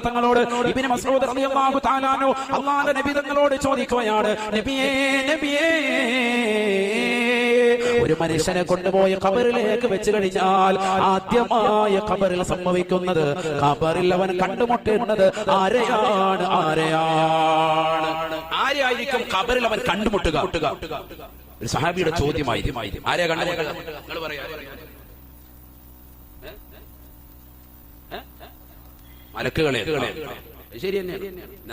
തങ്ങളോട് ഇബ്നു മസ്ഊദ് റളിയല്ലാഹു തആലാനു അല്ലാഹുവിന്റെ നബി തങ്ങളോട് ചോദിക്കുകയാണ് നബിയേ നബിയേ ഒരു മനുഷ്യനെ കൊണ്ടുപോയി ഖബറിലേക്ക് വെച്ച് കഴിഞ്ഞാൽ ആദ്യമായ ഖബറിൽ സംഭവിക്കുന്നത് ഖബറിൽ അവൻ കണ്ടുമുട്ടുന്നത് ആരെയാണ്? ആരെയാണ്? ആരെയായിരിക്കും ഖബറിൽ അവൻ കണ്ടുമുട്ടുക? ഒരു സഹാബിയുടെ ചോദ്യമായി ആരെയാ കണ്ടുമുട്ടുക നിങ്ങൾ പറയാ മലക്കുകളെ. ശരി തന്നെ.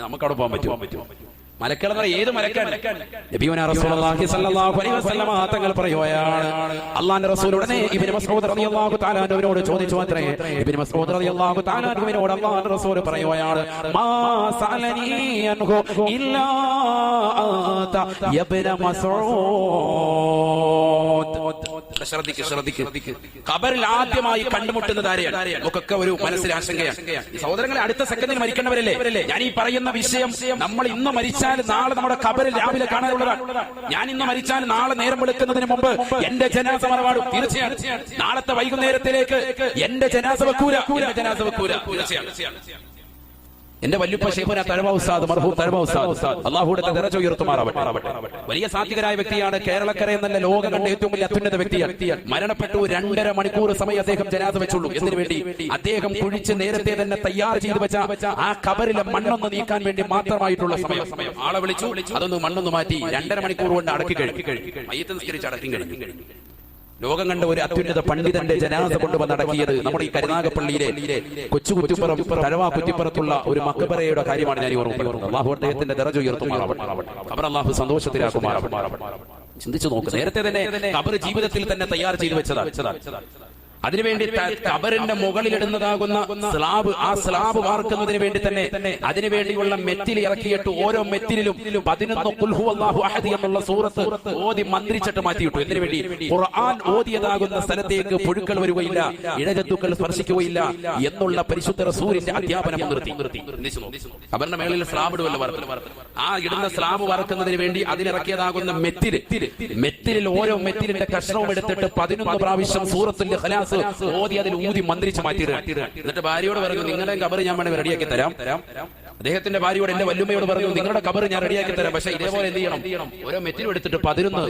നമുക്ക് അവിടെ പോകാൻ പറ്റുമോ? പറ്റുമോ പറഞ്ഞാൽ ഏത് മലക്കാണ്? തങ്ങൾ പറയുകയാണ്. അല്ലാഹുവിന്റെ റസൂൽ ഉടനെ ഇബ്നു മസ്ഊദ് റളിയല്ലാഹു തആല അൻഹുവിനോട് ചോദിച്ചു അത്രേ ഇബ്നു മസ്ഊദ് റളിയല്ലാഹു തആല അൻഹുവിനോട് അല്ലാഹുവിന്റെ റസൂൽ പറയുകയാണ്. മാ സഅലനി അൻഹു ഇല്ലാ അത യബ്ന മസ്ഊദ്. ശ്രദ്ധിക്ക് ശ്രദ്ധിക്ക് ഖബറിൽ ആദ്യമായി കണ്ടുമുട്ടുന്ന ആരെയാണ്? നമുക്കൊക്കെ ഒരു മനസ്സിൽ ആശങ്കയാണ്. സഹോദരങ്ങളെ അടുത്ത സെക്കൻഡിൽ മരിക്കേണ്ടവരല്ലേ? ഞാൻ ഈ പറയുന്ന വിഷയം നമ്മൾ ഇന്ന് മരിച്ചാൽ നാളെ നമ്മുടെ ഖബറിൽ രാവിലെ കാണാനുള്ളതാണ്. ഞാൻ ഇന്ന് മരിച്ചാൽ നാളെ നേരം വെളുക്കുന്നതിന് മുമ്പ് എന്റെ ജനാസ മറവാടും. തീർച്ചയായും. നാളത്തെ വൈകുന്നേരത്തിലേക്ക് എന്റെ ജനാസ എന്റെ ജനാസ തീർച്ചയാണ് എന്റെ വല്യുപ്പ ഷെയ്ഖുന തഴമ ഉസ്താദ് മർഹൂ തഴമ ഉസ്താദ്. അള്ളാഹുടെ നിറച്ച ഉയർത്തുമാറാവട്ടെ. വലിയ സാത്വികരായ വ്യക്തിയാണ് കേരളക്കര എന്നല്ല ലോകം കണ്ട ഏറ്റവും വലിയ അത്യുന്നത വ്യക്തിയാണ്. മരണപ്പെട്ടു രണ്ടര മണിക്കൂർ സമയം അദ്ദേഹം ജനാത വെച്ചുള്ളൂ. എന്തിനു വേണ്ടി? അദ്ദേഹം കുഴിച്ച് നേരത്തെ തന്നെ തയ്യാർ ചെയ്തു വെച്ച ആ കബറിലെ മണ്ണൊന്ന് നീക്കാൻ വേണ്ടി മാത്രമായിട്ടുള്ള സമയം. ആളെ വിളിച്ചു. അതൊന്ന് മണ്ണൊന്ന് മാറ്റി രണ്ടര മണിക്കൂർ കൊണ്ട് അടക്കി കഴിഞ്ഞു. മയ്യത്ത് നിസ്കരിച്ച് അടക്കി കഴിഞ്ഞു. ലോകം കണ്ട ഒരു അത്യുന്നത പണ്ഡിതന്റെ ജനാസ കൊണ്ടുവന്ന് നടക്കിയത് നമ്മുടെ ഈ കരുനാഗപ്പള്ളിയിലെ കൊച്ചു കുറ്റിപ്പുറം തഴവ കുറ്റിപ്പുറത്തുള്ള ഒരു മക്കബറയുടെ കാര്യമാണ് ഞാൻ അള്ളാഹു അദ്ദേഹത്തിന്റെ ദറജ ഉയർത്തുമാറാവട്ടെ. സന്തോഷത്തിലാക്കുമാറാവട്ടെ ചിന്തിച്ചു നോക്ക് നേരത്തെ തന്നെ കബർ ജീവിതത്തിൽ തന്നെ തയ്യാർ ചെയ്തു വെച്ചതാണ്. അതിനുവേണ്ടി കബറിന്റെ മുകളിലിടുന്നതാകുന്ന സ്ലാബ് ആ സ്ലാബ് വാർക്കുന്നതിന് വേണ്ടി തന്നെ അതിനുവേണ്ടിയുള്ള മെറ്റിൽ ഇറക്കിയിട്ട് ഓരോ മെറ്റിലും പതിനൊന്ന് കുൽഹു അല്ലാഹു അഹദ് എന്നുള്ള സൂറത്ത് ഓതി മന്ത്രിച്ചിട്ട് മാറ്റിയിട്ടു. വേണ്ടി ഖുർആൻ ഓതിയതാകുന്ന സ്ഥലത്തേക്ക് പുഴുക്കൾ വരികയില്ല. ഇഴജന്തുക്കൾ സ്പർശിക്കുകയില്ല എന്നുള്ള പരിശുദ്ധ റസൂലിന്റെ അധ്യാപനം നിർത്തി. കബറിന്റെ മേളിൽ സ്ലാബ് ഇടുവല്ലോ ആ ഇടുന്ന സ്ലാബ് വറക്കുന്നതിന് വേണ്ടി അതിലിറക്കിയതാകുന്ന മെറ്റിൽ മെറ്റിലിൽ ഓരോ മെറ്റിലിന്റെ കഷ്ണവും എടുത്തിട്ട് പതിനൊന്ന് പ്രാവശ്യം സൂറത്തിന്റെ ഖലാസ് ഓതി അതിൽ ഊതി മന്ത്രിച്ച് മാറ്റിയിടുക. എന്നിട്ട് ഭാര്യയോട് പറഞ്ഞു നിങ്ങളുടെ കബർ ഞാൻ വേണമെങ്കിൽ റെഡിയാക്കി തരാം. അദ്ദേഹത്തിന്റെ ഭാര്യയോട് എന്റെ വല്ലുമ്മയോട് പറഞ്ഞു നിങ്ങളുടെ കബർ ഞാൻ റെഡിയാക്കി തരാം പക്ഷേ ഇതേപോലെ എന്ത് ചെയ്യണം? ഓരോ മെറ്റിലും എടുത്തിട്ട് പതിനൊന്ന്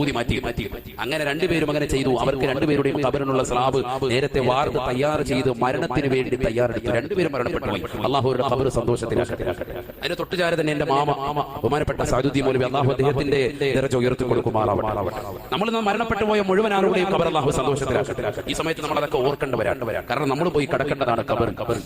ഊതി മാറ്റി. മാറ്റി. അങ്ങനെ രണ്ടുപേരും അങ്ങനെ ചെയ്തു. അവർക്ക് രണ്ടുപേരുടെയും കബറിനുള്ള സ്ലാബ് നേരത്തെ വാർത്ത് തയ്യാർ ചെയ്ത് മരണത്തിന് വേണ്ടി തയ്യാറെടുത്തു രണ്ടുപേരും മരണപ്പെട്ടു അള്ളാഹുരുടെ കബർ സന്തോഷത്തിലാക്കട്ടെ. അതിന് തൊട്ടുചാര തന്നെ എന്റെ മാമ ബഹുമാനപ്പെട്ട സാജുദ്ദീൻ മൗലവി അള്ളാഹു അദ്ദേഹത്തിന്റെ നിറച്ച ഉയർത്തി കൊടുക്കുമാറാവട്ടെ. നമ്മൾ മരണപ്പെട്ടു പോയ മുഴുവൻ ആളുകളെയും കബർ അള്ളാഹു സന്തോഷത്തിലാക്കട്ടെ. ഈ സമയത്ത് നമ്മൾ അതൊക്കെ ഓർക്കേണ്ടവരാണ്. കാരണം നമ്മൾ പോയി കടക്കേണ്ടതാണ് കബർ കബർ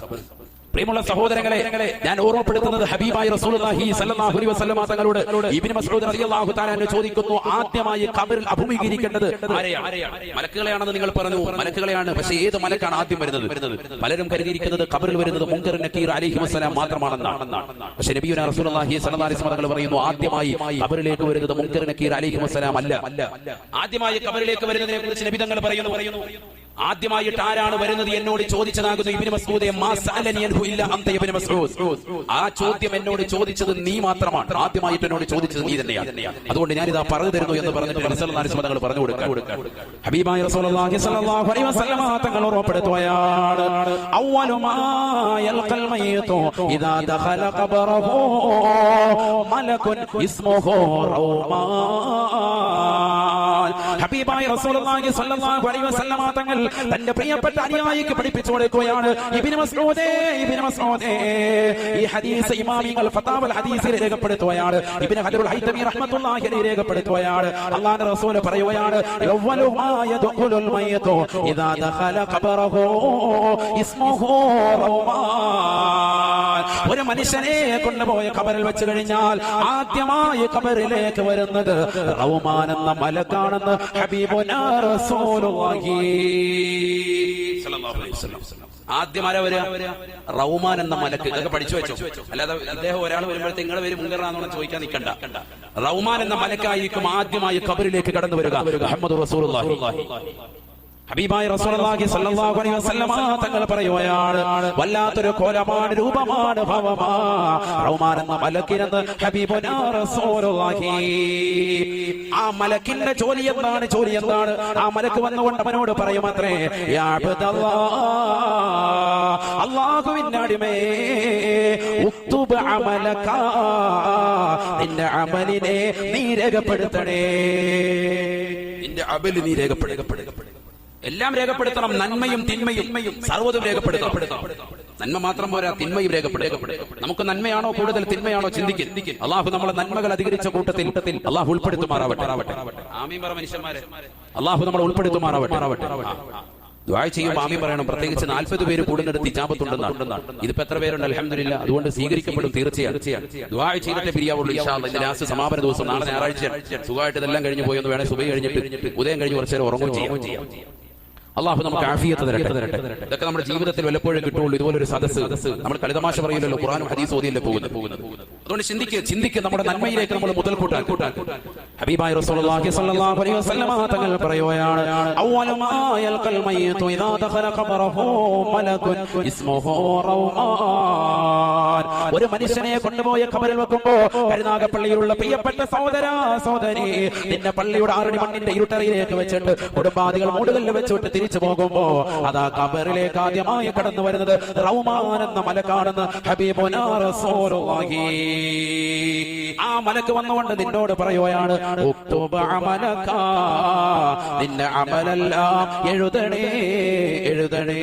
പ്രിയമുള്ള സഹോദരങ്ങളെ ഞാൻ ഓർമ്മപ്പെടുത്തുന്നത് ഹബീബായി റസൂലുള്ളാഹി സ്വല്ലല്ലാഹു അലൈഹി വസല്ലമ തങ്ങളോട് ഇബ്നു മസ്ഊദ് റളിയല്ലാഹു തആല എന്നെ ചോദിക്കുന്നു ആദ്യമായി ഖബറിൽ അഭിമുഖീകരിക്കേണ്ടത് ആരെയാണ്? മലക്കുകളെയാണെന്ന് നിങ്ങൾ പറഞ്ഞു മലക്കുകളെയാണ് പക്ഷേ ഏത് മലക്കാണ് ആദ്യം വരുന്നത്? പലരും കരുതിയിരിക്കുന്നത് ഖബറിൽ വരുന്നത് മുങ്കർ നക്കീർ അലൈഹി വസല്ലം മാത്രമാണെന്നാണ്. പക്ഷേ നബിയുന റസൂലുള്ളാഹി സ്വല്ലല്ലാഹു അലൈഹി വസല്ലം തങ്ങൾ പറയുന്നു ആദ്യമായി ഖബറിലേക്ക് വരുന്നത് മുങ്കർ നക്കീർ അലൈഹി വസല്ലം അല്ല. ആദ്യമായി ഖബറിലേക്ക് വരുന്നതിനെ നബി തങ്ങൾ പറയുന്നു. ആദ്യമായിട്ട് ആരാണ് വരുന്നത് എന്നോട് ചോദിച്ചതാകുന്നു മസ്ഊദെ ആ ചോദ്യം എന്നോട് ചോദിച്ചത് നീ മാത്രമാണ്. ആദ്യമായിട്ട് എന്നോട് ചോദിച്ചത് നീ തന്നെയാണ്. അതുകൊണ്ട് ഞാൻ ഇതാ പറഞ്ഞു തരുന്നു എന്ന് പറഞ്ഞിട്ട് റസൂലുള്ളാഹി പറഞ്ഞു കൊടുക്കുക ഹബീബായ റസൂലുള്ളാഹി സ്വല്ലല്ലാഹു അലൈഹി വസല്ലമ തങ്ങൾ മാ ഇദാ ദഖല ഖബറഹു ഇസ്മുഹു റസൂലുള്ളാഹി സ്വല്ലല്ലാഹു അലൈഹി വസല്ലമ തങ്ങൾ തന്റെ പ്രിയപ്പെട്ട അനുയായിക്ക് പഠിപ്പിച്ചു കൊടുക്കുകയാണ്. ഇബ്നു മസ്ഊദേ ഇബ്നു മസ്ഊദേ. ഈ ഹദീസ് ഫതാവൽ ഇബ്നു ഹജറുൽ ഹൈതമി റഹ്മത്തുള്ളാഹി റസൂൽ ഇദാ ദഖല ഖബറഹു ഇസ്മുഹു റൗമാൻ ഒരു മനുഷ്യനെ കൊണ്ടുപോയ കബറിൽ വെച്ച് കഴിഞ്ഞാൽ ആദ്യമായി കബറിലേക്ക് വരുന്നത് റൗമാൻ എന്ന മലക്കാണെന്ന് ഹബീബുനാ റസൂലുള്ളാഹി. ആദ്യം ആരാ വരിക റൗമാൻ എന്ന മലക്ക്. ഇതൊക്കെ പഠിച്ചു വെച്ചോ? അല്ലാതെ അദ്ദേഹം ഒരാൾ വരുമ്പോഴത്തെ നിങ്ങളെ പേര് മുങ്കറാന്നോണം ചോദിക്കാൻ നിൽക്കണ്ട. റൗമാൻ എന്ന മലക്കായിരിക്കും ആദ്യമായി കബറിലേക്ക് കടന്നു വരിക. മുഹമ്മദ് റസൂലുള്ളാഹി. ഹബീബായ റസൂലുള്ളാഹി സ്വല്ലല്ലാഹു അലൈഹി വസല്ലമ തങ്ങൾ പറയുകയാണ് വല്ലാത്തൊരു കോലമാണ് രൂപമാണ് ഭവമാ റൗമാൻ എന്ന മലക്കിനെന്ന് ഹബീബുനാ റസൂലുള്ളാഹി. ആ മലക്കിന്റെ ജോലി എന്താണ് ജോലി എന്താണ്? ആ മലക്ക് വന്നുകൊണ്ട് അവനോട് പറയുമത്രേ യാ അബ്ദല്ലാഹ് അല്ലാഹുവിന്റെ അടിമേ ഉക്തുബ് അമലക നിന്റെ അമലിനെ നീ രേഖപ്പെടുത്തണേ. നിന്റെ അമൽ നീ രേഖപ്പെടുക എല്ലാം രേഖപ്പെടുത്തണം നന്മയും തിന്മയും. സർവതും രേഖപ്പെടുത്തണം. നന്മ മാത്രം പോരാ തിന്മയും രേഖപ്പെടുക നമുക്ക് നന്മയാണോ കൂടുതൽ തിന്മയാണോ ചിന്തിക്കും അള്ളാഹു നമ്മളെ നന്മകൾ അധികരിച്ച കൂട്ടത്തിൽ അള്ളാഹു ഉൾപ്പെടുത്തുമാറാവട്ടെ. ആമീൻ പറ മനുഷ്യന്മാരെ. അള്ളാഹു നമ്മളെ ഉൾപ്പെടുത്തുമാറാവട്ടെ. ദ്വായ ചെയ്യുമ്പോൾ ആമീൻ പറയണം. പ്രത്യേകിച്ച് നാൽപ്പത് പേര് കൂടുന്നിടത്ത് ഇജാബത്തുണ്ടെന്നാണ് ഇതിപ്പോ എത്ര പേരുണ്ട്? അലഹമില്ല അതുകൊണ്ട് സ്വീകരിക്കപ്പെടും തീർച്ചയായും. ദ്വായ ചെയ്തിട്ട് പിരിയാവുള്ളൂ സമാപന ദിവസം നാളെ ഞായറാഴ്ച സുഖമായിട്ട് ഇതെല്ലാം കഴിഞ്ഞു പോയി. വേണേ സുബൈ കഴിഞ്ഞിട്ട് ഉദയം കഴിഞ്ഞ് കുറച്ചു ഉറങ്ങും ഉറങ്ങുകയും ചെയ്യാം. അള്ളാഹു നമുക്ക് ആഫിയത്ത് തരട്ടെ. ഇതൊക്കെ നമ്മുടെ ജീവിതത്തിൽ വല്ലപ്പോഴും കിട്ടുള്ളൂ. ഇതുപോലൊരു സദസ്സ്. നമ്മൾ കളിതമാശ പറയില്ലല്ലോ ഖുറാനും ഹദീസ് ഓതിയല്ലേ പോകുന്നത്. അതുകൊണ്ട് ചിന്തിക്കുക ചിന്തിക്കുക നമ്മുടെ നന്മയിലേക്ക് നമ്മൾ മുതൽ കൂട്ടാൻ ഹബീബായ റസൂലുള്ളാഹി സ്വല്ലല്ലാഹു അലൈഹി വസല്ലമ തങ്ങൾ പറയുകയാണ് അവ്വലു മാ യൽഖൽ മയ്യിതു ഇദാ ദഖല ഖബറഹു മലകുൻ ഇസ്മുഹു റൗമാൻ ഒരു മനുഷ്യനെ കൊണ്ടുപോയ ഖബറിൽ വെക്കുമ്പോ കരുനാഗപ്പള്ളിയിലുള്ള പ്രിയപ്പെട്ട സഹോദര സഹോദരി നിന്റെ പള്ളിയുടെ ആറടി മണ്ണിന്റെ ഇരുട്ടറയിലേക്ക് വെച്ചിട്ട് കുടുംബാദികൾ മൂടുകളിൽ വെച്ചിട്ട് തിരിച്ചു പോകുമ്പോ അതാ കബറിലേക്ക് ആദ്യമായി കടന്നു വരുന്നത് റൗമാൻ എന്ന മലക്കാണെന്ന് ഹബീബുനാ റസൂലുള്ളാഹി. ആ മലക്ക് വന്നുകൊണ്ട് നിന്നോട് പറയുകയാണ് നിന്റെ അമലെല്ലാം എഴുതണേ എഴുതണേ.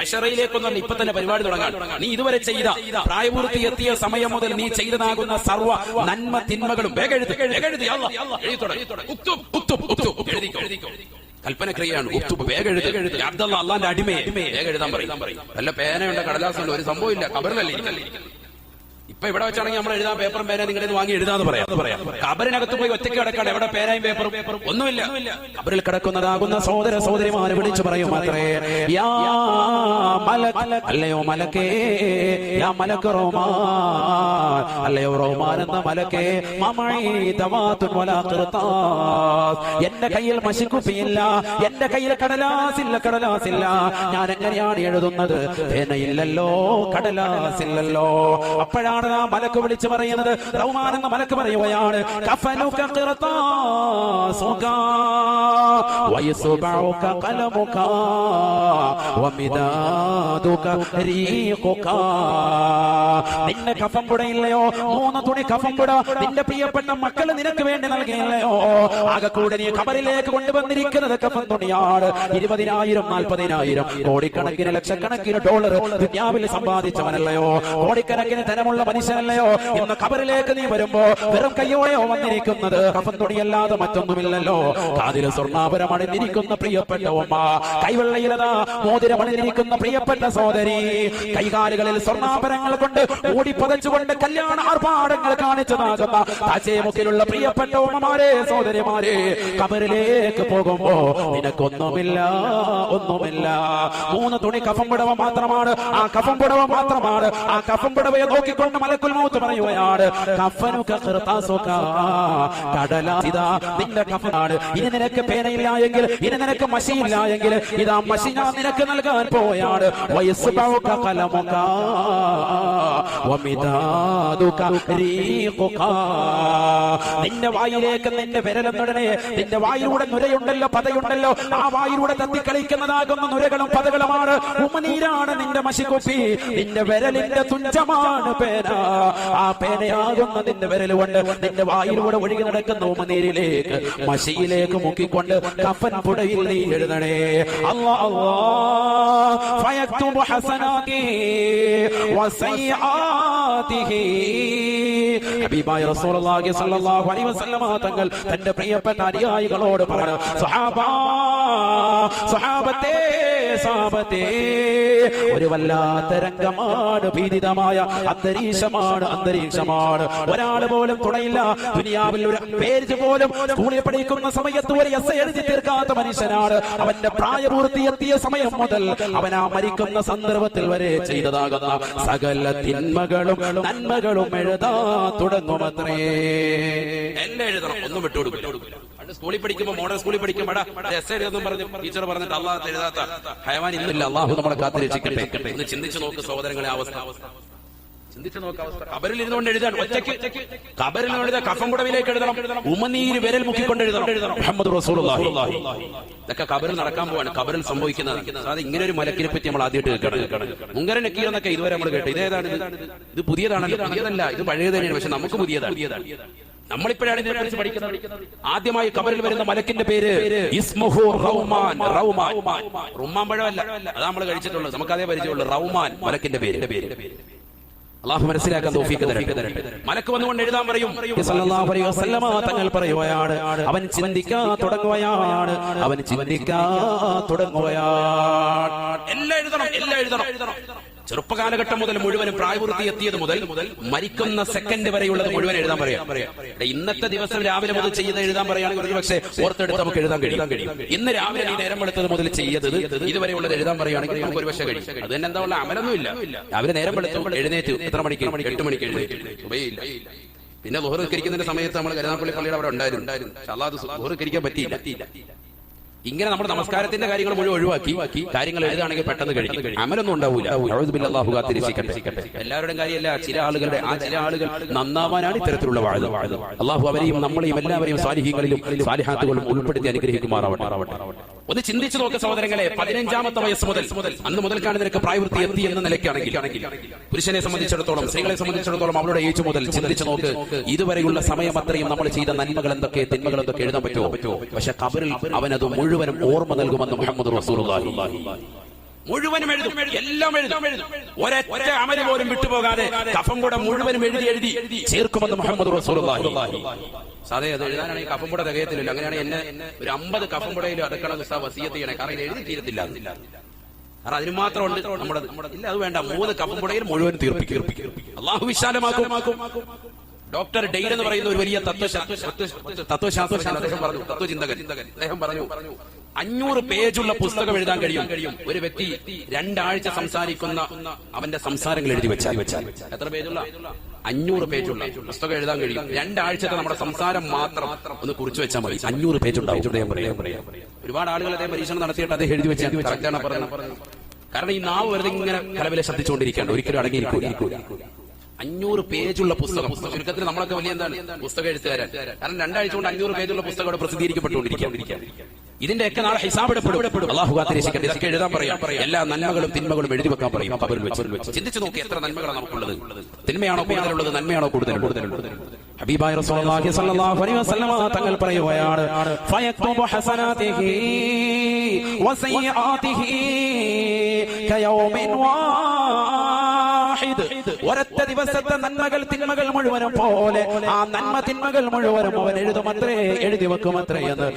അഷറയിലേക്കൊന്നും ഇപ്പൊ തന്നെ പരിപാടി തുടങ്ങാൻ. നീ ഇതുവരെ ചെയ്ത പ്രായപൂർത്തി എത്തിയ സമയം മുതൽ നീ ചെയ്തതാകുന്ന സർവ നന്മ തിന്മകളും വേഗം എഴുതി എഴുതി എഴുതി തുടങ്ങ്. ഉക്തുബ്, എഴുതി. അബ്ദല്ല അള്ളാന്റെ അടിമയെ. വേഗം എഴുതാൻ പറയും. നല്ല പേനയുണ്ട്? കടലാസുണ്ട്? ഒരു സംഭവം ഇല്ല. കബറിലല്ലേ. ഇപ്പൊ ഇവിടെ വെച്ചാണെങ്കിൽ നമ്മൾ എഴുതാൻ പേപ്പറും പേന നിങ്ങളുടെ വാങ്ങി എഴുതാന്ന് പറയാം. പറയാം കബറിനകത്ത് പോയി ഒറ്റയ്ക്ക് കിടക്കാണ്. എവിടെ പേനയും പേപ്പറും പേപ്പറും ഒന്നുമില്ല. കബറിൽ കിടക്കുന്നതാകുന്ന സഹോദര സഹോദരിമാരെ വിളിച്ചു പറയും മാത്രേ യാ അല്ലയോ മലക്കേ യാ മലക്ക് റോമാൻ അല്ലയോ റോമാൻ എന്ന മലക്കേ എന്റെ കയ്യിൽ മശിക്കുപ്പിയില്ല എന്റെ കയ്യിൽ കടലാസില്ല കടലാസില്ല ഞാൻ എങ്ങനെയാണ് എഴുതുന്നത്? പേനയില്ലല്ലോ കടലാസില്ലല്ലോ. അപ്പോഴാണ് ആ മലക്ക് വിളിച്ചു പറയുന്നത്? റഹ്മാൻ എന്ന മലക്ക് പറയുകയാണ്. നിന്റെ കഫം കുടയില്ലയോ മൂന്ന് തുണി കഫം കുട നിന്റെ പ്രിയപ്പെട്ട മക്കൾ നിനക്ക് വേണ്ടി നൽകിയില്ലയോ? ആകെ കൂടെ നീ കബറിലേക്ക് കൊണ്ടുവന്നിരിക്കുന്നത് കഫം തുണിയാണ്. ഇരുപതിനായിരം നാൽപ്പതിനായിരം കോടിക്കണക്കിന് ലക്ഷക്കണക്കിന് ഡോളർ ദുന്യാവിൽ സമ്പാദിച്ചവനല്ലയോ? കോടിക്കണക്കിന് ധനമുള്ള മനുഷ്യനല്ലയോ ഇന്ന് കബറിലേക്ക് നീ വരുമ്പോ വെറും കയ്യോടെയോ വന്നിരിക്കുന്നത്? കഫം തുണിയല്ലാതെ മറ്റൊന്നുമില്ലല്ലോ. കാതിൽ സ്വർണാപുരം അണിഞ്ഞിരിക്കുന്ന പ്രിയപ്പെട്ട ഉമ്മ. കൈവെള്ളയിലതാ മോതിരം അണിഞ്ഞിരിക്കുന്ന പ്രിയപ്പെട്ട സോദരി കൈകാലുകളിൽ സ്വർണാഭരണങ്ങൾ കൊണ്ട് ഓടി പതച്ചുകൊണ്ട് കല്യാണ ആർഭാടങ്ങൾ കാണിച്ചതാകുന്ന താജേമുഖിലുള്ള പ്രിയപ്പെട്ട ഉമ്മമാരെ സോദരിമാരെ കബറിലേക്ക് പോകുമ്പോ നിനക്കൊന്നുമില്ല ഒന്നുമില്ല. മൂന്ന് തുണി കഫം പുടവ മാത്രമാണ്. ആ കഫം പുടവ മാത്രമാണ്. ആ കഫം പുടവയെ നോക്കിക്കൊണ്ട് മലക്കുൽ മൗത്ത് പറയുകയാണ് കഫനുക ഖിർതാസുക കടലാസിതാ നിന്റെ കഫനാണ്. ഇനി നിനക്ക് പേനയില്ല എങ്കിൽ ഇനി നിനക്ക് മഷിയില്ല എങ്കിൽ ഇതാ മഷി ഞാൻ നിനക്ക് നൽകാൻ പോയാണ്. വയസ്സുക കലമുക വമിദാദുക റീഖുക നിന്റെ വായിലേക്ക് നിന്റെ വിരലെന്നുടനെ നിന്റെ വായിലൂടെ നുരയുണ്ടല്ലോ പതയുണ്ടല്ലോ. ആ വായിലൂടെ തത്തിക്കളിക്കുന്നതാകുന്ന നുരകളും പതകളുമാണ്. ഉമനീരാണ് നിന്റെ മഷിക്കുപ്പി നിന്റെ വിരലിന്റെ തുഞ്ചമാണ് പേന. ആ പേനയാകുന്ന നിന്റെ വിരലുകൊണ്ട് നിന്റെ വായിലൂടെ ഒഴുകി നടക്കുന്ന ഉമനീരിലേക്ക് മഷിയിലേക്ക് മുക്കിക്കൊണ്ട് കഫൻ പുടയിൽ നീ എഴുതണേ. അല്ലാ അല്ലാ. ഹബീബായ റസൂലുള്ളാഹി സ്വല്ലല്ലാഹു അലൈഹി വസല്ലമ തങ്ങൾ തന്റെ പ്രിയപ്പെട്ട അനുയായികളോട് പറഞ്ഞു സാബത്തെ ഒരു വല്ലാത്ത രംഗമാണ് ഭീതിതമായ അന്തരീക്ഷമാണ് അന്തരീക്ഷമാണ്. ഒരാൾ പോലും തുണയില്ല. ദുനിയാവിൽ ഒരു പേര് പോലും സ്കൂളിൽ പഠിക്കുന്ന സമയത്ത് ഒരു എസ് എഴുതി തീർക്കാത്ത മനുഷ്യനാണ്. അവന്റെ പ്രായപൂർത്തി എത്തിയ സമയം മുതൽ അവൻ ആ മരിക്കുന്ന സന്ദർഭത്തിൽ വരെ ചെയ്തതാകുന്ന സകല തിന്മകളും നന്മകളും എഴുതാ തുടങ്ങുമത്രേ. എന്നെ എഴുതണം. ഒന്നും വിട്ടുകൊടുക്കില്ല സ്കൂളിൽ പഠിക്കുമ്പോ മോഡൽ സ്കൂളിൽ എഴുതും പറഞ്ഞു ടീച്ചർ പറഞ്ഞിട്ട് അള്ളാഹ് എഴുതാത്ത ഹയവാൻ ഇന്നില്ല. അള്ളാഹു നമ്മളെ കാത്തിരക്ഷിക്കട്ടെ. ഒന്ന് ചിന്തിച്ചു നോക്ക് സഹോദരങ്ങളെ അവസ്ഥ. ചിന്തിച്ചു നോക്കാം കബറിൽ ഇരുന്നുകൊണ്ട് എഴുതാൻ ഒറ്റയ്ക്ക് കബറിൽ എഴുതാൻ കഫം കുടവിലേക്ക് എഴുതണം. ഉമനീര് വിരൽ മുക്കിക്കൊണ്ട് എഴുതണം. മുഹമ്മദ് റസൂലുള്ളാഹി. ഇതൊക്കെ കബറിൽ നടക്കാൻ പോവാണ്. കബറിൽ സംഭവിക്കുന്നത്. അത് ഇങ്ങനെ ഒരു മലക്കിനെ പറ്റി നമ്മൾ ആദ്യമായിട്ട് കേൾക്കണം. മുങ്കര നക്കീർ എന്നൊക്കെ ഇതുവരെ നമ്മൾ കേട്ടു. ഇതേതാണ് ഇത്? പുതിയതാണ് പുതിയതല്ല. ഇത് പഴയ തന്നെയാണ് പക്ഷെ നമുക്ക് പുതിയതാണ്. നമ്മളിപ്പോഴാണ് ഇതിനെ കുറിച്ച് പഠിക്കുന്നത്. ആദ്യമായി കബറിൽ വരുന്ന മലക്കിന്റെ പേര് ഇസ്മുഹു റൗമാൻ. റൗമാൻ. റുമ്മാൻ പഴമല്ല. അതാ നമ്മൾ കഴിച്ചിട്ടുള്ളത്. നമുക്ക് അതേ പരിചയമുള്ളൂ. റൗമാൻ മലക്കിന്റെ പേര് പേര്. അള്ളാഹു മനസ്സിലാക്കാൻ തോഫീക്ക് തരട്ടെ. മലക്ക് വന്നുകൊണ്ട് എഴുതാൻ പറയും. തങ്ങൾ പറയുകയാണ്. അവൻ ചിന്തിക്കാൻ തുടങ്ങുകയാണ്. അവൻ ചിന്തിക്കാൻ തുടങ്ങുകയാണ്. എല്ലാം എഴുതണം എല്ലാം എഴുതണം. ചെറുപ്പകാലഘട്ടം മുതൽ മുഴുവനും പ്രായപൂർത്തി എത്തിയത് മുതൽ മരിക്കുന്ന സെക്കൻഡ് വരെയുള്ളത് മുഴുവൻ എഴുതാൻ പറയാം. ഇന്നത്തെ ദിവസം രാവിലെ മുതൽ ചെയ്ത് എഴുതാൻ പറയുകയാണെങ്കിൽ ഒരു പക്ഷേ ഓർത്തെടുത്ത് നമുക്ക് എഴുതാൻ കഴിയും. ഇന്ന് രാവിലെ നീ നേരം വെളുത്തത് മുതൽ ചെയ്തത് ഇതുവരെയുള്ളത് എഴുതാൻ പറയുകയാണെങ്കിൽ നമുക്ക് ഒരു പക്ഷേ കഴിയും. അത് തന്നെ എന്താ ഉള്ള അമലൊന്നുമില്ല രാവിലെ നേരം വെളുത്തു എഴുന്നേറ്റ്. എത്ര മണിക്ക്? എട്ട് മണിക്ക് എഴുന്നേറ്റ്. ഉപയില്ല പിന്നെ ലോഹറിക്കരിക്കുന്നതിന്റെ സമയത്ത് നമ്മൾ കരുനാപ്പള്ളി പള്ളിയുടെ അവിടെ ഉണ്ടായിരുന്നു. അല്ലാതെ ലോഹറിക്കരിക്കാൻ പറ്റിയില്ല. ഇങ്ങനെ നമ്മുടെ നമസ്കാരത്തിന്റെ കാര്യങ്ങൾ മുഴുവൻ ഒഴിവാക്കി കാര്യങ്ങൾ എഴുതാണെങ്കിൽ പെട്ടെന്ന് കഴിക്കും. അമലൊന്നും ഉണ്ടാവൂല. ഔദുബില്ലാ അല്ലാഹു കാത്തിരിക്കട്ടെ. എല്ലാവരുടെയും കാര്യമല്ല ചില ആളുകളുടെ ആ ചില ആളുകൾ നന്നാവാനാണ് ഇത്തരത്തിലുള്ള വാഴ. അള്ളാഹു അവരെയും നമ്മളെയും എല്ലാവരെയും സ്വാലിഹ്യങ്ങളിലും സാലിഹാത്തുകളും ഉൾപ്പെടുത്തി അനുഗ്രഹിക്കുമാറാവട്ടെ. ഒന്ന് ചിന്തിച്ചു നോക്ക് സഹോദരങ്ങളെ പതിനഞ്ചാമത്തെ വയസ്സ് മുതൽ അന്ന് മുതൽക്കാണ് നിനക്ക് പ്രായവൃത്തി എത്തി എന്ന നിലയ്ക്കാണെങ്കിൽ. പുരുഷനെ സംബന്ധിച്ചിടത്തോളം സ്ത്രീകളെ സംബന്ധിച്ചിടത്തോളം അവരുടെ ഏജ് മുതൽ ചിന്തിച്ചു നോക്ക് ഇതുവരെയുള്ള സമയം അത്രയും നമ്മൾ ചെയ്ത നന്മകൾ എന്തൊക്കെ തിന്മകൾ എന്തൊക്കെ എഴുതാൻ പറ്റുമോ? പക്ഷെ കബറിൽ അവനത് മുഴുവനും ഓർമ്മ നൽകുമെന്ന് മുഹമ്മദ് റസൂലുള്ളാഹി. മുഴുവനും എഴുതും. എല്ലാം എഴുതും. ഒരൊറ്റ അമൽ പോലും വിട്ടുപോകാതെ കഫം കൂടെ മുഴുവനും എഴുതി എഴുതി ചേർക്കുമെന്ന് മുഹമ്മദ് സാറേ അത് എഴുതാനാണെങ്കിൽ കഫം കൂടെ തികയത്തില്ല അങ്ങനെയാണ് എന്നെ ഒരു അമ്പത് കഫം കൂടെയിൽ അടക്കണം വസീയത്ത് ചെയ്യണേ. കാരണം എഴുതി തീരത്തില്ല കാരണം അതിന് മാത്രമുണ്ട് നമ്മുടെ ഇല്ല അത് വേണ്ട. മൂന്ന് കഫം കൂടെയിൽ മുഴുവൻ തീർപ്പിക്കും. അള്ളാഹു വിശാലമാക്കും. ഡോക്ടർ ഡെയ്ൻ എന്ന് പറയുന്ന ഒരു വലിയ തത്വശാസ്ത്രജ്ഞൻ അദ്ദേഹം പറഞ്ഞു. തത്വചിന്തകൻ. അദ്ദേഹം പറഞ്ഞു അഞ്ഞൂറ് പേജുള്ള പുസ്തകം എഴുതാൻ കഴിയും. ഒരു വ്യക്തി രണ്ടാഴ്ച സംസാരിക്കുന്ന അവന്റെ സംസാരങ്ങൾ എഴുതി വെച്ചാൽ. വെച്ചാൽ. എത്ര പേജുള്ള? അഞ്ഞൂറ് പേജുള്ള പുസ്തകം എഴുതാൻ കഴിയും. രണ്ടാഴ്ചത്തെ നമ്മുടെ സംസാരം മാത്രം ഒന്ന് കുറിച്ചു വെച്ചാൽ മതി. അഞ്ഞൂറ് പേജ് ഉണ്ടാവും. അദ്ദേഹം പറയാം. ഒരുപാട് ആളുകൾ അതേ പരീക്ഷണം നടത്തിയിട്ട് അതേ എഴുതി വെച്ചാൽ കറക്റ്റാണ് പറയുന്നത് കാരണം ഈ നാവ് വെറുതെ ഇങ്ങനെ കലവിലെ ശ്രദ്ധിച്ചുകൊണ്ടിരിക്കുകയാണ്. ഒരിക്കലും അടങ്ങിയിരിക്കൂല. അഞ്ഞൂറ് പേജുള്ള പുസ്തകം. ചുരുക്കത്തിൽ നമ്മളൊക്കെ വലിയ എന്താണ്? പുസ്തകം എഴുത്തുകാരൻ കാരണം രണ്ടാഴ്ച കൊണ്ട് അഞ്ഞൂറ് പേജുള്ള പുസ്തകം അവിടെ പ്രസിദ്ധീകരിക്കപ്പെട്ടുകൊണ്ടിരിക്കുക ഇതിന്റെ ഒക്കെ നാളെ ഹിസാബിടപ്പെടും. എഴുതാൻ പറയാം. എല്ലാ നന്മകളും തിന്മകളും എഴുതി വെക്കാൻ പറയും. ചിന്തിച്ചു നോക്കി എത്ര നന്മകളാണ് നമുക്കുള്ളത്. തിന്മയാണോ കൂടുതലുള്ളത് നന്മയാണോ കൂടുതൽ ഹബീബായ റസൂലുള്ളാഹി സ്വല്ലല്ലാഹു അലൈഹി തങ്ങൾ പറയുകയാണ് ഫയക്തുബു ഹസനാതിഹി വസയ്യാതിഹി കയൗമിൻ വാഹിദ് ഒരൊറ്റ ദിവസത്തെ നന്മകൾ തിന്മകൾ മുഴുവനും പോലെ ആ നന്മ തിന്മകൾ മുഴുവനും അവൻ എഴുതുമത്രേ എഴുതി വെക്കുമത്രേ എന്ന്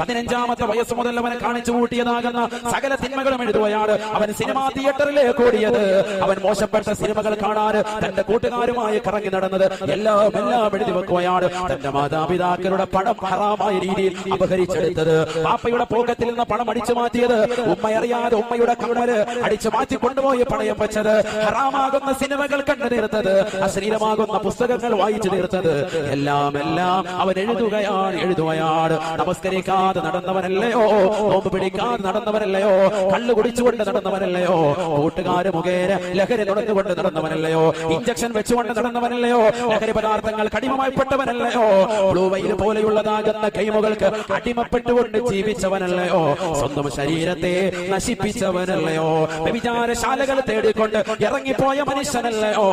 പതിനഞ്ചാമത്തെ വയസ്സ് മുതൽ അവനെ കാണിച്ചു കൂട്ടിയതാകുന്ന സകല തിന്മകളും എഴുതുകയാണ് അവൻ സിനിമാ തിയേറ്ററിലേക്ക് ഓടിയത്. അവൻ മോശപ്പെട്ട സിനിമകൾ കാണാൻ തന്റെ കൂട്ടുകാരുമായി കറങ്ങി നടന്നത് എല്ലാം എല്ലാം എഴുതി വെക്കുകയാണ്. തന്റെ മാതാപിതാക്കളുടെ പണം ഹറാമായ രീതിയിൽ അപഹരിച്ചെടുത്തത്. പാപ്പയുടെ പോക്കറ്റിൽ നിന്ന് പണം അടിച്ചു മാറ്റിയത് ഉമ്മയറിയാതെ ഉമ്മയുടെ കമ്മൽ അടിച്ചു മാറ്റി കൊണ്ടുപോയി പണയം വെച്ചത് ഹറാമാകുന്ന സിനിമകൾ കണ്ടു തീർത്തത് അശ്ലീലമാകുന്ന പുസ്തകങ്ങൾ വായിച്ചു തീർത്തത്. എല്ലാം എല്ലാം അവൻ എഴുതുകയാണ് എഴുതുകയാണ്. നമസ്കരിക്കാതെ നടന്നവനല്ലയോ നോമ്പ് പിടിക്കാതെ നടന്നവനല്ലയോ കള്ളു കുടിച്ചുകൊണ്ട് നടന്നവനല്ലയോ കൂട്ടുകാര് മുഖേന ലഹരി നുടഞ്ഞുകൊണ്ട് നടന്നവനല്ലയോ ഇഞ്ചക്ഷൻ വെച്ചുകൊണ്ട് നടന്നവനല്ലയോ ലഹരി പദാർത്ഥങ്ങൾ കടിമമായിപ്പെട്ടവനല്ലയോ ബ്ലൂ വെയിൽ പോലെയുള്ളതാകുന്ന കൈമുകൾക്ക് അടിമപ്പെട്ടുകൊണ്ട് ജീവിച്ചവനല്ലയോ സ്വന്തം ശരീരത്തെ നശിപ്പിച്ചവനല്ലയോ വ്യഭിചാരശാലകൾ തേടിക്കൊണ്ട് ഇറങ്ങിപ്പോയ മനുഷ്യനല്ലയോ?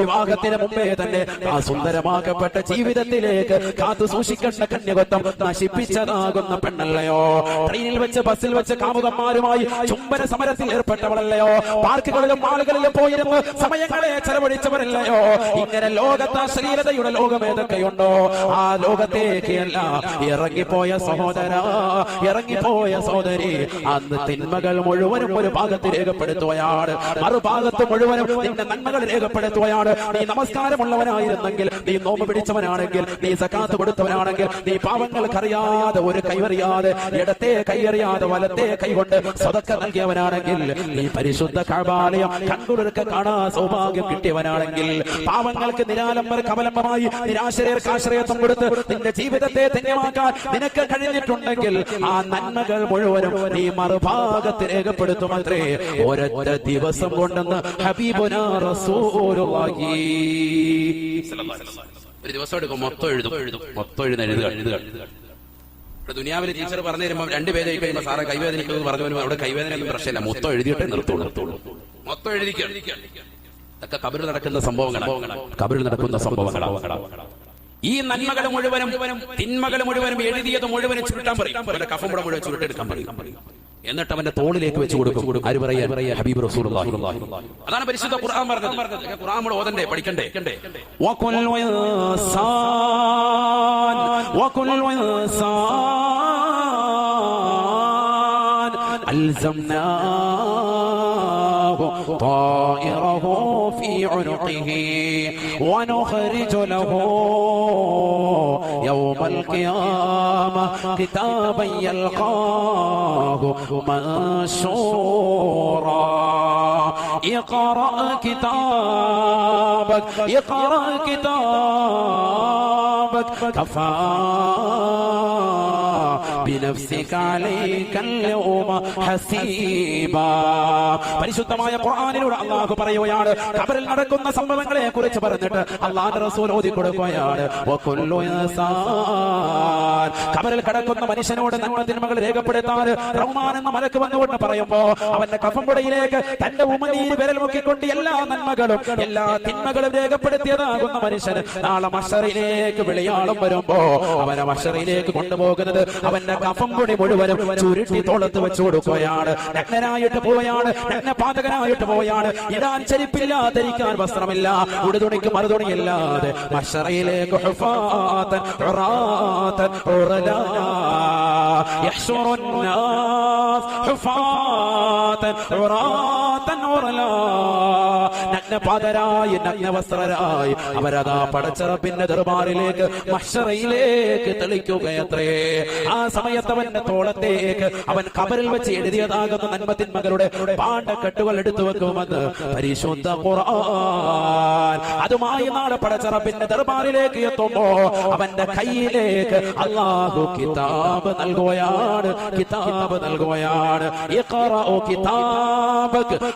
വിവാഹത്തിന് മുമ്പേ തന്നെ ആ സുന്ദരമാക്കപ്പെട്ട ജീവിതത്തിലേക്ക് കാത്തു സൂക്ഷിക്കേണ്ട കന്യകത്വം നശിപ്പിച്ചതാകുന്ന പെണ്ണല്ലയോ? ട്രെയിനിൽ വെച്ച് ബസ്സിൽ വെച്ച് കാമുകന്മാരുമായി ചുംബന സമരത്തിൽ ഏർപ്പെട്ടവളല്ലയോ? പാർക്കുകളിലും ആളുകളിലും പോയിരുന്ന് സമയങ്ങളെ ചെലവഴിച്ചവരല്ലയോ? ഇങ്ങനെ ലോകത്ത് അശ്ലീലതയുടെ ലോകം ഏതൊക്കെയുണ്ടോ? ആ ലോകത്തേക്കല്ല ഇറങ്ങിപ്പോയ സഹോദര ഇറങ്ങിപ്പോയ സഹോദരി അന്ന് തിന്മകൾ മുഴുവനും ഒരു ഭാഗത്ത് രേഖപ്പെടുത്തുകയാണ്. മറുഭാഗത്ത് മുഴുവനും നിന്റെ നന്മകൾ രേഖപ്പെടുത്തുകയാണ്. നീ നമസ്കാരമുള്ളവനായിരുന്നെങ്കിൽ നീ നോമ്പ് പിടിച്ചവനാണെങ്കിൽ നീ സക്കാത്ത് കൊടുത്തവനാണെങ്കിൽ നീ പാവങ്ങൾക്കറിയാതെ ഒരു കൈവറിയാതെ ഇടത്തെ കൈയറിയാതെ വലത്തെ കൈകൊണ്ട് സ്വതക്ക നൽകിയവനാണെങ്കിൽ നീ പരിശുദ്ധ കാബാലയം കൺകുളിർക്ക് കാണാ സൗഭാഗ്യം കിട്ടിയവനാണെങ്കിൽ പാവങ്ങൾക്ക് നിരാലംബർ കമലംബമായി നിരാശ്രയർക്ക് ആശ്രയത്വം കൊടുത്ത് നിന്റെ ജീവിതത്തെ ധന്യമാക്കാൻ നിനക്ക് കഴിഞ്ഞിട്ടുണ്ടെങ്കിൽ ആ നന്മകൾ മുഴുവനും നീ മറുഭാഗത്ത് രേഖപ്പെടുത്തുമത്രേ എഴുതുമത്രേ ഒരൊറ്റ ദിവസം കൊണ്ടെന്ന് ഹബീബുന റസൂലുള്ളാഹി. ഒരു ദിവസം എടുക്കും മൊത്തം എഴുതും. എഴുതും മൊത്തം എഴുതുന്ന എഴുതുക. എഴുതുക ഇവിടെ ദുനിയാവിലെ ടീച്ചർ പറഞ്ഞു തരുമ്പോൾ പേര് കഴിയുമ്പോൾ സാറേ കൈവേദനിക്കുന്നത് പറഞ്ഞു അവിടെ കൈവേദനയൊന്നും പ്രശ്നമില്ല. മൊത്തം എഴുതിയിട്ടേ നിർത്തുള്ളൂ. മൊത്തം എഴുതിക്കൊക്കെ ഇതൊക്കെ കബറിൽ നടക്കുന്ന സംഭവങ്ങളാണ് കബറിൽ നടക്കുന്ന സംഭവങ്ങളാണ് ഈ നന്മകൾ മുഴുവനും തിന്മകൾ മുഴുവനും എഴുതിയത് മുഴുവനും ചുരുട്ടാൻ പറയും. കഫം മുഴുവൻ ചുരുട്ടെടുക്കാൻ പറയും. എന്നിട്ട് അവന്റെ തോളിലേക്ക് വെച്ച് കൊടുക്കും ആര് പറയാ ഹബീബ് റസൂലുള്ളാഹി അതാണ് പരിശുദ്ധ ഖുർആൻ പറഞ്ഞത് ഖുർആൻ നമ്മൾ ഓതണ്ടേ പഠിക്കണ്ടേ وكل إنسان وكل إنسان ألزمناه طائره في عنقه ونخرج له يوم القيامة كتابا يلقاه منشورا اقرأ كتابك اقرأ كتابك പരിശുദ്ധമായ ഖുർആനിലൂടെ അള്ളാഹു പറയുകയാണ് ഖബറിൽ നടക്കുന്ന സംഭവങ്ങളെ കുറിച്ച് പറഞ്ഞിട്ട് അള്ളാഹുന്റെ റസൂൽ ഓതി കൊടുക്കുകയാണ്. ഖബറിൽ കിടക്കുന്ന മനുഷ്യനോട് നമ്മുടെ തിന്മകൾ രേഖപ്പെടുത്താൻ റഹ്മാൻ എന്ന മലക്ക് വന്നുകൊണ്ട് പറയുമ്പോ അവന്റെ കഫമ്പുടയിലേക്ക് തന്റെ ഉമനീര് വിരൽ മുക്കിക്കൊണ്ട് എല്ലാ നന്മകളും എല്ലാ തിന്മകളും രേഖപ്പെടുത്തിയതാകുന്ന മനുഷ്യന് നാളെ മഷറിലേക്ക് വിളിയാള. വരുമ്പോ അവനെ മഷറിലേക്ക് കൊണ്ടുപോകുന്നത് അവന്റെ കഫമ്പുടി മുഴുവനും ചുരുട്ടി തോളത്ത് വെച്ചു കൊടുക്കുകയാണ് നഗ്നനായിട്ട് പോവുകയാണ് നഗ്നപാതകനായിട്ട് പോവുകയാണ് ഇടാൻ ചെരുപ്പില്ല ധരിക്കാൻ വസ്ത്രമില്ല ഉടുതുണിക്ക് മറുതുണിയില്ലാതെ മഷറയിലേക്ക് ഹുഫാത്തൻ ഉറാത്തൻ ഉറലാ يحشر الناس حفاة عراة عرلا നഗ്നപാതരായി നഗ്നവസ്ത്രരായി. അവരതാ പടച്ചറപ്പിന്റെ ദർബാറിലേക്ക് മഷറയിലേക്ക് തെളിക്കുകയത്രേ. ആ സമയത്ത് അവന്റെ തോളത്തേക്ക് അവൻ കബറിൽ വെച്ച് എഴുതിയതാകുന്ന നന്മത്തിന്മകളുടെ പാണ്ടക്കെട്ടുകൾ എടുത്തു വെക്കുമെന്ന് പരിശുദ്ധ ഖുർആൻ. അതുമായി നാളെ പടച്ചറപ്പിന്റെ ദർബാറിലേക്ക് എത്തുമ്പോ അവന്റെ കയ്യിലേക്ക് അള്ളാഹു കിതാബ് നൽകുകയാണ് കിതാബ് നൽകുകയാണ്.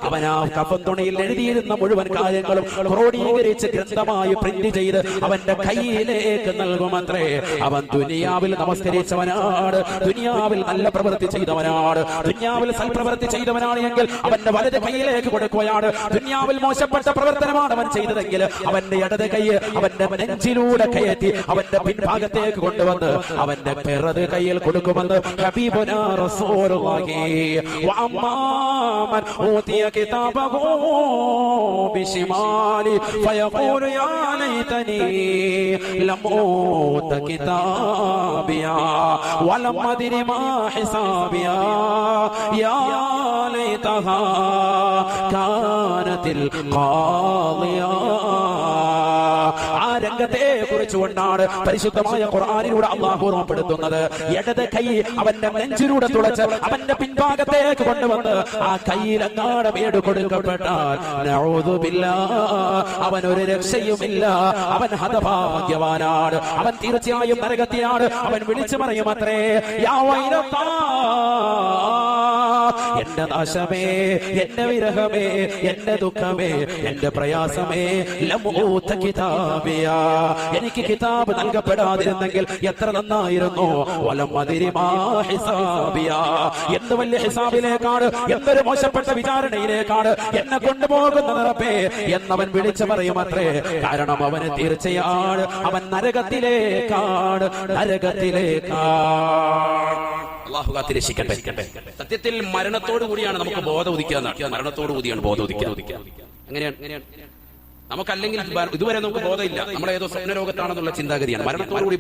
അവൻ ആ കഫൻ തുണിയിൽ എഴുതിയിരുന്ന മുഴുവൻ കാര്യങ്ങളും ക്രോഡീകരിച്ച് ഗ്രന്ഥമായി പ്രിന്റ് ചെയ്ത് അവന്റെ കയ്യിലേക്ക് നൽകുമത്രേ. അവൻ ദുനിയാവിൽ നമസ്കരിച്ചവനാണ്. ദുനിയാവിൽ നല്ല പ്രവൃത്തി ചെയ്തവനാണ്. ദുനിയാവിൽ സൽപ്രവൃത്തി ചെയ്തവനാണ് എങ്കിൽ അവന്റെ വലത് കൈയിലേക്ക് കൊടുക്കുകയാണ്. ദുനിയാവിൽ മോശപ്പെട്ട പ്രവർത്തനമാണ് അവൻ ചെയ്തതെങ്കിൽ അവന്റെ ഇടത് കൈ അവന്റെ നെഞ്ചിലൂടെ കയറ്റി അവന്റെ പിൻഭാഗത്തേക്ക് കൊണ്ടുവന്ന് അവന്റെ പിറത് കയ്യിൽ കൊടുക്കുമെന്ന് ഹബീബുനാ റസൂലുള്ളാഹി വഅമ്മാമൻ ഊതിയ കിതാബഹു ബിശിമാലി ഫയഖൂലു യാ ലൈതനി ലം ഊത കിതാബിയാ വലം അദ്രി മാ ഹിസാബിയാ രംഗത്തെ കുറിച്ചുകൊണ്ടാണ് പരിശുദ്ധമായ ഖുർആാനിലൂടെ അള്ളാഹു ഓർമ്മപ്പെടുത്തുന്നത്. ഇടത് കൈ അവന്റെ നെഞ്ചിലൂടെ തുളച്ച് അവന്റെ പിൻഭാഗത്തേക്ക് കൊണ്ടുവന്ന് ആ കയ്യിൽ അങ്ങാട് വീട് കൊടുക്കപ്പെട്ടാൽ അവൻ ഒരു രക്ഷയുമില്ല. അവൻ ഹതഭാഗ്യവാനാണ്. അവൻ തീർച്ചയായും നരകത്തിയാണ് അവൻ വിളിച്ചു പറയും അത്രേ യാ എന്റെ നാശമേ എന്റെ വിരഹമേ എന്റെ ദുഃഖമേ എന്റെ പ്രയാസമേ ലമൂത്ത കിതാബിയ. എനിക്ക് കിതാബ് നൽകപ്പെടാതിരുന്നെങ്കിൽ എത്ര നന്നായിരുന്നു? വലം എന്ത് വലിയ ഹിസാബിലേക്കാണ്? എന്തൊരു മോശപ്പെട്ട വിചാരണയിലേക്കാണ് എന്നെ കൊണ്ടുപോകുന്ന നിറപ്പേ എന്നവൻ വിളിച്ചു പറയും അത്രേ കാരണം അവന് തീർച്ചയാണ്. അവൻ നരകത്തിലേക്കാണ്. നരകത്തിലേക്കാണ്. അള്ളാഹു കാത്തിരക്ഷിക്കട്ടെ. സത്യത്തിൽ മരണത്തോടു കൂടിയാണ് നമുക്ക് ബോധം ഉദിക്കുക മരണത്തോടു കൂടിയാണ് ബോധം ഉദിക്കുക. അങ്ങനെയാണ് നമുക്കല്ലെങ്കിൽ ഇതുവരെ നമുക്ക് ബോധമില്ല. നമ്മളേതോ സ്വപ്ന രോഗത്താണെന്നുള്ള ചിന്താഗതിയാണ്. മരണത്തോടു കൂടി